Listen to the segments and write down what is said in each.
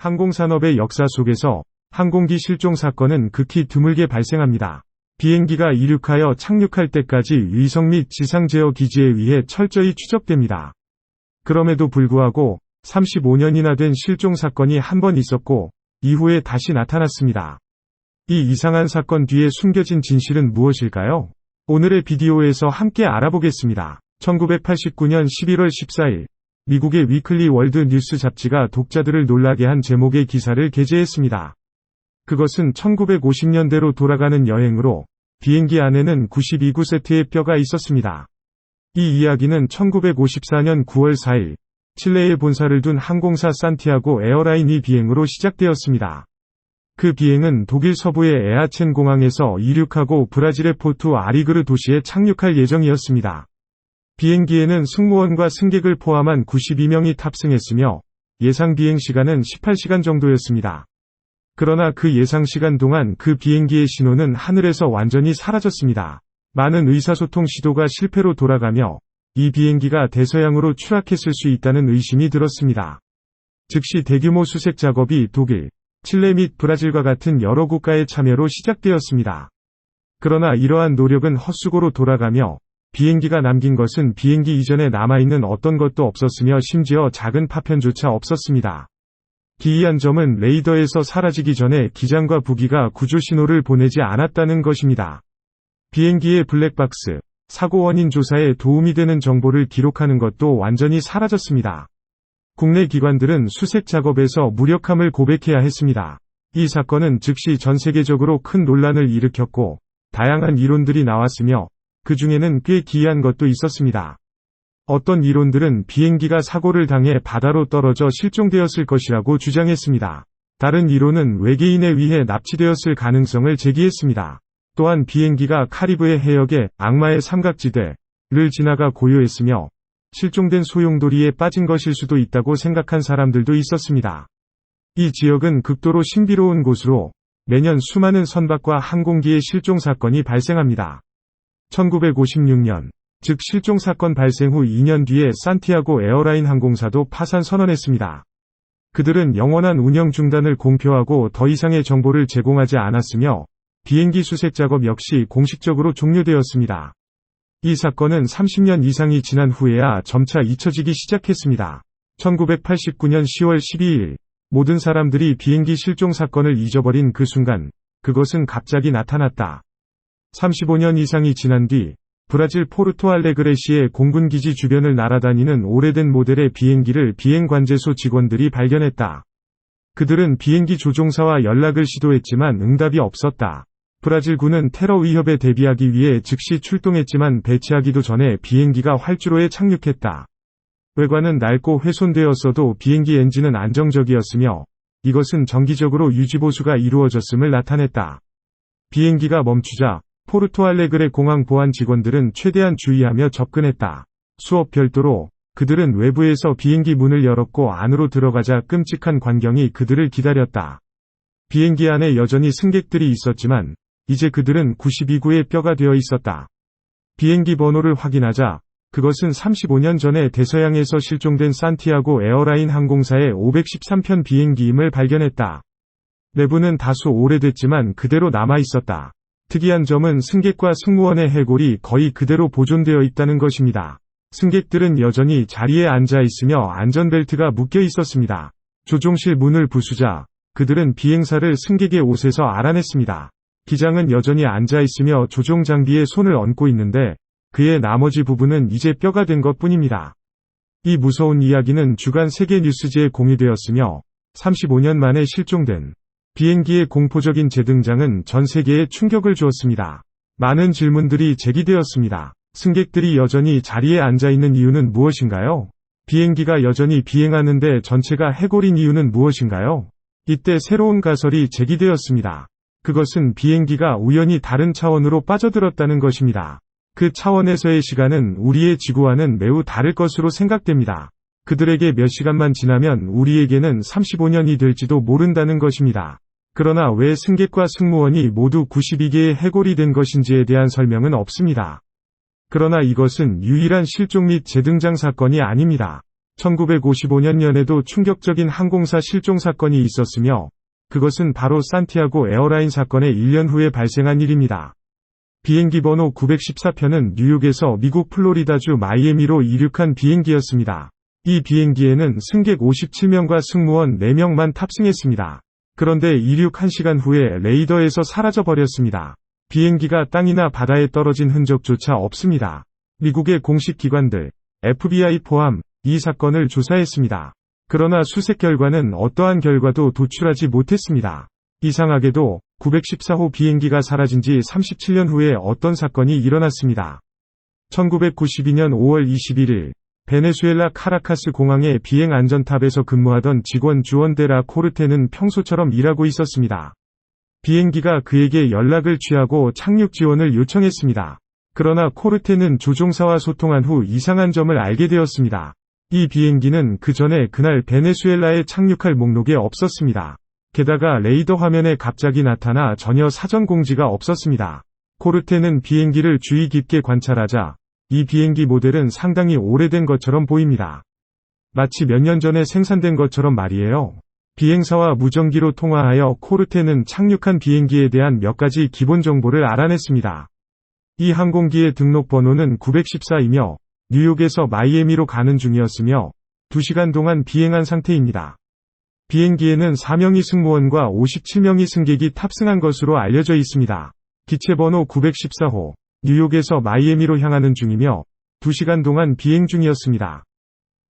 항공산업의 역사 속에서 항공기 실종 사건은 극히 드물게 발생합니다. 비행기가 이륙하여 착륙할 때까지 위성 및 지상 제어 기지에 의해 철저히 추적됩니다. 그럼에도 불구하고 35년이나 된 실종 사건이 한 번 있었고 이후에 다시 나타났습니다. 이 이상한 사건 뒤에 숨겨진 진실은 무엇일까요? 오늘의 비디오에서 함께 알아보겠습니다. 1989년 11월 14일 미국의 위클리 월드 뉴스 잡지가 독자들을 놀라게 한 제목의 기사를 게재했습니다. 그것은 1950년대로 돌아가는 여행으로 비행기 안에는 92구 세트의 뼈가 있었습니다. 이 이야기는 1954년 9월 4일 칠레에 본사를 둔 항공사 산티아고 에어라인이 비행으로 시작되었습니다. 그 비행은 독일 서부의 에아첸 공항에서 이륙하고 브라질의 포투 아리그르 도시에 착륙할 예정이었습니다. 비행기에는 승무원과 승객을 포함한 92명이 탑승했으며 예상 비행 시간은 18시간 정도였습니다. 그러나 그 예상 시간 동안 그 비행기의 신호는 하늘에서 완전히 사라졌습니다. 많은 의사소통 시도가 실패로 돌아가며 이 비행기가 대서양으로 추락했을 수 있다는 의심이 들었습니다. 즉시 대규모 수색 작업이 독일, 칠레 및 브라질과 같은 여러 국가의 참여로 시작되었습니다. 그러나 이러한 노력은 헛수고로 돌아가며 비행기가 남긴 것은 비행기 이전에 남아있는 어떤 것도 없었으며 심지어 작은 파편조차 없었습니다. 기이한 점은 레이더에서 사라지기 전에 기장과 부기가 구조 신호를 보내지 않았다는 것입니다. 비행기의 블랙박스, 사고 원인 조사에 도움이 되는 정보를 기록하는 것도 완전히 사라졌습니다. 국내 기관들은 수색 작업에서 무력함을 고백해야 했습니다. 이 사건은 즉시 전 세계적으로 큰 논란을 일으켰고 다양한 이론들이 나왔으며 그 중에는 꽤 기이한 것도 있었습니다. 어떤 이론들은 비행기가 사고를 당해 바다로 떨어져 실종되었을 것이라고 주장했습니다. 다른 이론은 외계인에 의해 납치되었을 가능성을 제기했습니다. 또한 비행기가 카리브해 해역의 악마의 삼각지대를 지나가 고요했으며 실종된 소용돌이에 빠진 것일 수도 있다고 생각한 사람들도 있었습니다. 이 지역은 극도로 신비로운 곳으로 매년 수많은 선박과 항공기의 실종 사건이 발생합니다. 1956년, 즉 실종 사건 발생 후 2년 뒤에 산티아고 에어라인 항공사도 파산 선언했습니다. 그들은 영원한 운영 중단을 공표하고 더 이상의 정보를 제공하지 않았으며 비행기 수색 작업 역시 공식적으로 종료되었습니다. 이 사건은 30년 이상이 지난 후에야 점차 잊혀지기 시작했습니다. 1989년 10월 12일 모든 사람들이 비행기 실종 사건을 잊어버린 그 순간 그것은 갑자기 나타났다. 35년 이상이 지난 뒤 브라질 포르토 알레그레시의 공군기지 주변을 날아다니는 오래된 모델의 비행기를 비행관제소 직원들이 발견했다. 그들은 비행기 조종사와 연락을 시도했지만 응답이 없었다. 브라질군은 테러 위협에 대비하기 위해 즉시 출동했지만 배치하기도 전에 비행기가 활주로에 착륙했다. 외관은 낡고 훼손되었어도 비행기 엔진은 안정적이었으며 이것은 정기적으로 유지보수가 이루어졌음을 나타냈다. 비행기가 멈추자 포르토알레그레 공항 보안 직원들은 최대한 주의하며 접근했다. 수업 별도로 그들은 외부에서 비행기 문을 열었고 안으로 들어가자 끔찍한 광경이 그들을 기다렸다. 비행기 안에 여전히 승객들이 있었지만 이제 그들은 92구의 뼈가 되어 있었다. 비행기 번호를 확인하자 그것은 35년 전에 대서양에서 실종된 산티아고 에어라인 항공사의 513편 비행기임을 발견했다. 내부는 다소 오래됐지만 그대로 남아 있었다. 특이한 점은 승객과 승무원의 해골이 거의 그대로 보존되어 있다는 것입니다. 승객들은 여전히 자리에 앉아 있으며 안전벨트가 묶여 있었습니다. 조종실 문을 부수자 그들은 비행사를 승객의 옷에서 알아냈습니다. 기장은 여전히 앉아 있으며 조종 장비에 손을 얹고 있는데 그의 나머지 부분은 이제 뼈가 된 것 뿐입니다. 이 무서운 이야기는 주간 세계 뉴스지에 공유되었으며 35년 만에 실종된 비행기의 공포적인 재등장은 전 세계에 충격을 주었습니다. 많은 질문들이 제기되었습니다. 승객들이 여전히 자리에 앉아 있는 이유는 무엇인가요? 비행기가 여전히 비행하는데 전체가 해골인 이유는 무엇인가요? 이때 새로운 가설이 제기되었습니다. 그것은 비행기가 우연히 다른 차원으로 빠져들었다는 것입니다. 그 차원에서의 시간은 우리의 지구와는 매우 다를 것으로 생각됩니다. 그들에게 몇 시간만 지나면 우리에게는 35년이 될지도 모른다는 것입니다. 그러나 왜 승객과 승무원이 모두 92개의 해골이 된 것인지에 대한 설명은 없습니다. 그러나 이것은 유일한 실종 및 재등장 사건이 아닙니다. 1955년 년에도 충격적인 항공사 실종 사건이 있었으며 그것은 바로 산티아고 에어라인 사건의 1년 후에 발생한 일입니다. 비행기 번호 914편은 뉴욕에서 미국 플로리다주 마이애미로 이륙한 비행기였습니다. 이 비행기에는 승객 57명과 승무원 4명만 탑승했습니다. 그런데 이륙 1시간 후에 레이더에서 사라져 버렸습니다. 비행기가 땅이나 바다에 떨어진 흔적조차 없습니다. 미국의 공식 기관들, FBI 포함 이 사건을 조사했습니다. 그러나 수색 결과는 어떠한 결과도 도출하지 못했습니다. 이상하게도 914호 비행기가 사라진 지 37년 후에 어떤 사건이 일어났습니다. 1992년 5월 21일 베네수엘라 카라카스 공항의 비행 안전탑에서 근무하던 직원 주원데라 코르테는 평소처럼 일하고 있었습니다. 비행기가 그에게 연락을 취하고 착륙 지원을 요청했습니다. 그러나 코르테는 조종사와 소통한 후 이상한 점을 알게 되었습니다. 이 비행기는 그 전에 그날 베네수엘라에 착륙할 목록에 없었습니다. 게다가 레이더 화면에 갑자기 나타나 전혀 사전 공지가 없었습니다. 코르테는 비행기를 주의 깊게 관찰하자 이 비행기 모델은 상당히 오래된 것처럼 보입니다. 마치 몇 년 전에 생산된 것처럼 말이에요. 비행사와 무전기로 통화하여 코르테는 착륙한 비행기에 대한 몇 가지 기본 정보를 알아냈습니다. 이 항공기의 등록 번호는 914이며 뉴욕에서 마이애미로 가는 중이었으며 2시간 동안 비행한 상태입니다. 비행기에는 4명의 승무원과 57명의 승객이 탑승한 것으로 알려져 있습니다. 기체번호 914호, 뉴욕에서 마이애미로 향하는 중이며 2시간 동안 비행 중이었습니다.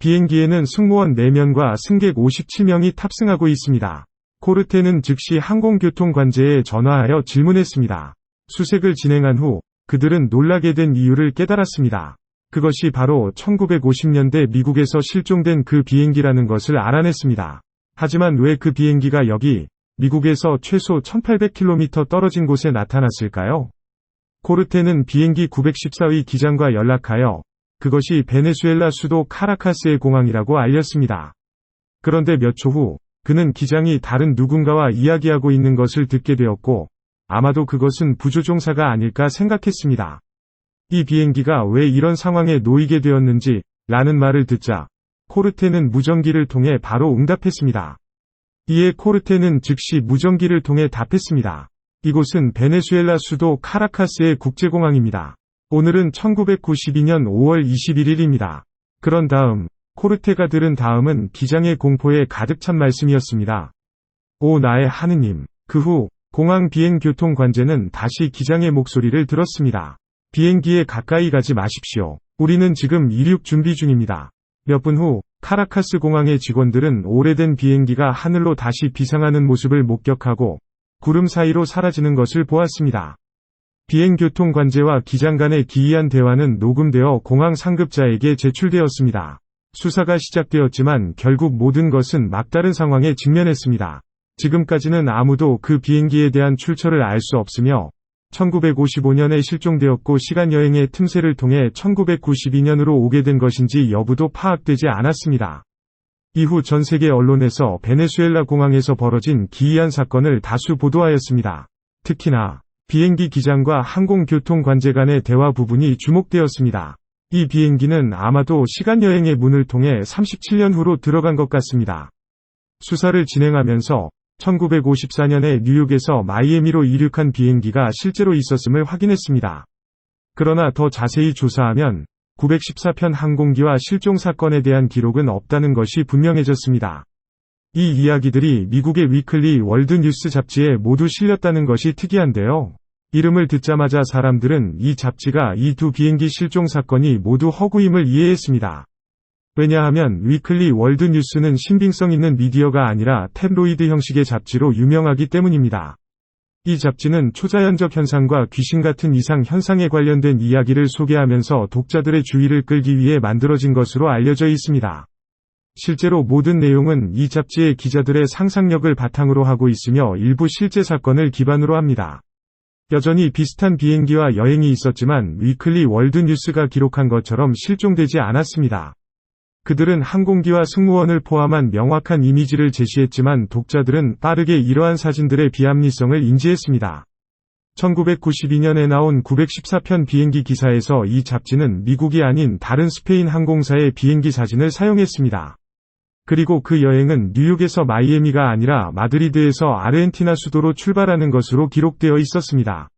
비행기에는 승무원 4명과 승객 57명이 탑승하고 있습니다. 코르테는 즉시 항공교통 관제에 전화하여 질문했습니다. 수색을 진행한 후 그들은 놀라게 된 이유를 깨달았습니다. 그것이 바로 1950년대 미국에서 실종된 그 비행기라는 것을 알아냈습니다. 하지만 왜 그 비행기가 여기 미국에서 최소 1800km 떨어진 곳에 나타났을까요? 코르테는 비행기 914의 기장과 연락하여 그것이 베네수엘라 수도 카라카스의 공항이라고 알렸습니다. 그런데 몇 초 후 그는 기장이 다른 누군가와 이야기하고 있는 것을 듣게 되었고 아마도 그것은 부조종사가 아닐까 생각했습니다. 이 비행기가 왜 이런 상황에 놓이게 되었는지 라는 말을 듣자 코르테는 무전기를 통해 바로 응답했습니다. 이에 코르테는 즉시 무전기를 통해 답했습니다. 이곳은 베네수엘라 수도 카라카스의 국제공항입니다. 오늘은 1992년 5월 21일입니다. 그런 다음 코르테가 들은 다음은 기장의 공포에 가득 찬 말씀이었습니다. 오 나의 하느님. 그 후 공항 비행 교통 관제는 다시 기장의 목소리를 들었습니다. 비행기에 가까이 가지 마십시오. 우리는 지금 이륙 준비 중입니다. 몇 분 후 카라카스 공항의 직원들은 오래된 비행기가 하늘로 다시 비상하는 모습을 목격하고 구름 사이로 사라지는 것을 보았습니다. 비행교통 관제와 기장 간의 기이한 대화는 녹음되어 공항 상급자에게 제출되었습니다. 수사가 시작되었지만 결국 모든 것은 막다른 상황에 직면했습니다. 지금까지는 아무도 그 비행기에 대한 출처를 알 수 없으며 1955년에 실종되었고 시간여행의 틈새를 통해 1992년으로 오게 된 것인지 여부도 파악되지 않았습니다. 이후 전 세계 언론에서 베네수엘라 공항에서 벌어진 기이한 사건을 다수 보도하였습니다. 특히나 비행기 기장과 항공교통 관제 간의 대화 부분이 주목되었습니다. 이 비행기는 아마도 시간여행의 문을 통해 37년 후로 들어간 것 같습니다. 수사를 진행하면서 1954년에 뉴욕에서 마이애미로 이륙한 비행기가 실제로 있었음을 확인했습니다. 그러나 더 자세히 조사하면 914편 항공기와 실종 사건에 대한 기록은 없다는 것이 분명해졌습니다. 이 이야기들이 미국의 위클리 월드 뉴스 잡지에 모두 실렸다는 것이 특이한데요. 이름을 듣자마자 사람들은 이 잡지가 이 두 비행기 실종 사건이 모두 허구임을 이해했습니다. 왜냐하면 위클리 월드 뉴스는 신빙성 있는 미디어가 아니라 탭로이드 형식의 잡지로 유명하기 때문입니다. 이 잡지는 초자연적 현상과 귀신 같은 이상 현상에 관련된 이야기를 소개하면서 독자들의 주의를 끌기 위해 만들어진 것으로 알려져 있습니다. 실제로 모든 내용은 이 잡지의 기자들의 상상력을 바탕으로 하고 있으며 일부 실제 사건을 기반으로 합니다. 여전히 비슷한 비행기와 여행이 있었지만 위클리 월드 뉴스가 기록한 것처럼 실종되지 않았습니다. 그들은 항공기와 승무원을 포함한 명확한 이미지를 제시했지만 독자들은 빠르게 이러한 사진들의 비합리성을 인지했습니다. 1992년에 나온 914편 비행기 기사에서 이 잡지는 미국이 아닌 다른 스페인 항공사의 비행기 사진을 사용했습니다. 그리고 그 여행은 뉴욕에서 마이애미가 아니라 마드리드에서 아르헨티나 수도로 출발하는 것으로 기록되어 있었습니다.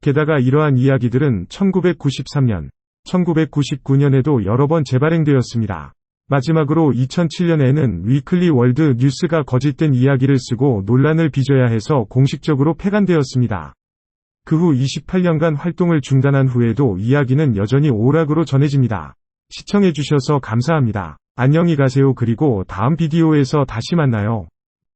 게다가 이러한 이야기들은 1993년, 1999년에도 여러 번 재발행되었습니다. 마지막으로 2007년에는 위클리 월드 뉴스가 거짓된 이야기를 쓰고 논란을 빚어야 해서 공식적으로 폐간되었습니다. 그 후 28년간 활동을 중단한 후에도 이야기는 여전히 오락으로 전해집니다. 시청해주셔서 감사합니다. 안녕히 가세요 그리고 다음 비디오에서 다시 만나요.